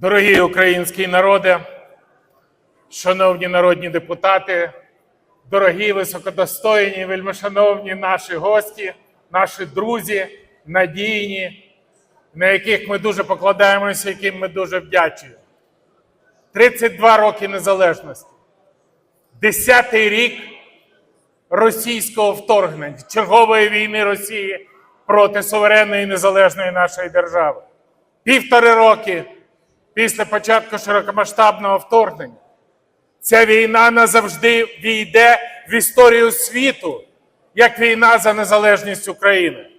Дорогі українські народи, шановні народні депутати, дорогі високодостойні, вельмишановні наші гості, наші друзі, надійні, на яких ми дуже покладаємося, яким ми дуже вдячні. 32 роки незалежності, 10-й рік російського вторгнення, чергової війни Росії проти суверенної і незалежної нашої держави. Півтори роки після початку широкомасштабного вторгнення. Ця війна назавжди війде в історію світу як війна за незалежність України.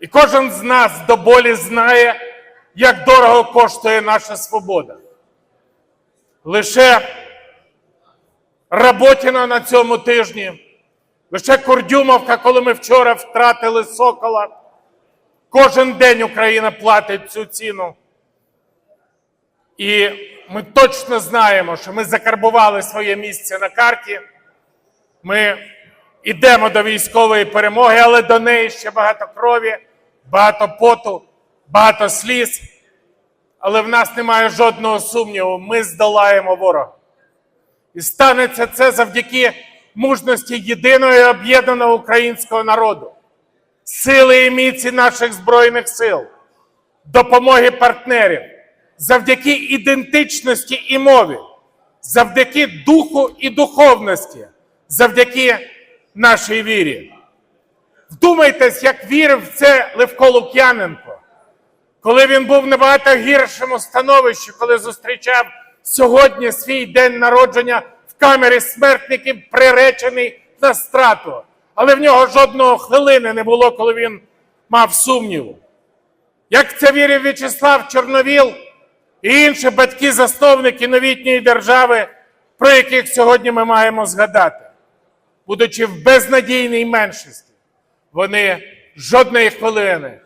І кожен з нас до болі знає, як дорого коштує наша свобода. Лише Работіна на цьому тижні, лише Курдюмовка, коли ми вчора втратили Сокола. Кожен день Україна платить цю ціну. І ми точно знаємо, що ми закарбували своє місце на карті. Ми йдемо до військової перемоги, але до неї ще багато крові, багато поту, багато сліз. Але в нас немає жодного сумніву, ми здолаємо ворога. І станеться це завдяки мужності єдиного і об'єднаного українського народу, сили і міці наших Збройних сил, допомоги партнерів, завдяки ідентичності і мові, завдяки духу і духовності, завдяки нашій вірі. Вдумайтесь, як вірив це Левко Лук'яненко, коли він був в набагато гіршому становищі, коли зустрічав сьогодні свій день народження в камері смертників, приречений на страту. Але в нього жодного хвилини не було, коли він мав сумніву. Як це вірив В'ячеслав Чорновіл і інші батьки-засновники новітньої держави, про яких сьогодні ми маємо згадати, будучи в безнадійній меншості, вони жодної хвилини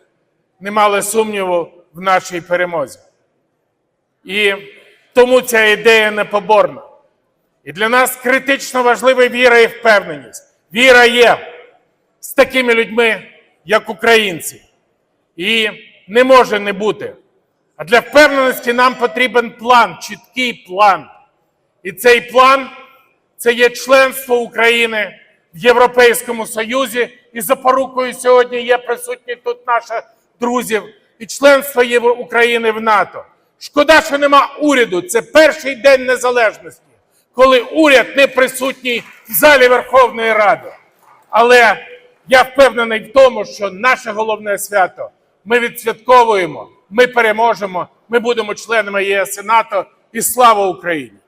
не мали сумніву в нашій перемозі. І тому ця ідея непоборна. І для нас критично важлива віра і впевненість. Віра є з такими людьми, як українці. І не може не бути. А для впевненості нам потрібен план, чіткий план. І цей план це є членство України в Європейському Союзі. І запорукою сьогодні є присутні тут наші друзів і членство України в НАТО. Шкода, що нема уряду. Це перший день незалежності, коли уряд не присутній в залі Верховної Ради. Але я впевнений в тому, що наше головне свято ми відсвятковуємо, ми переможемо, ми будемо членами ЄС і НАТО. І слава Україні!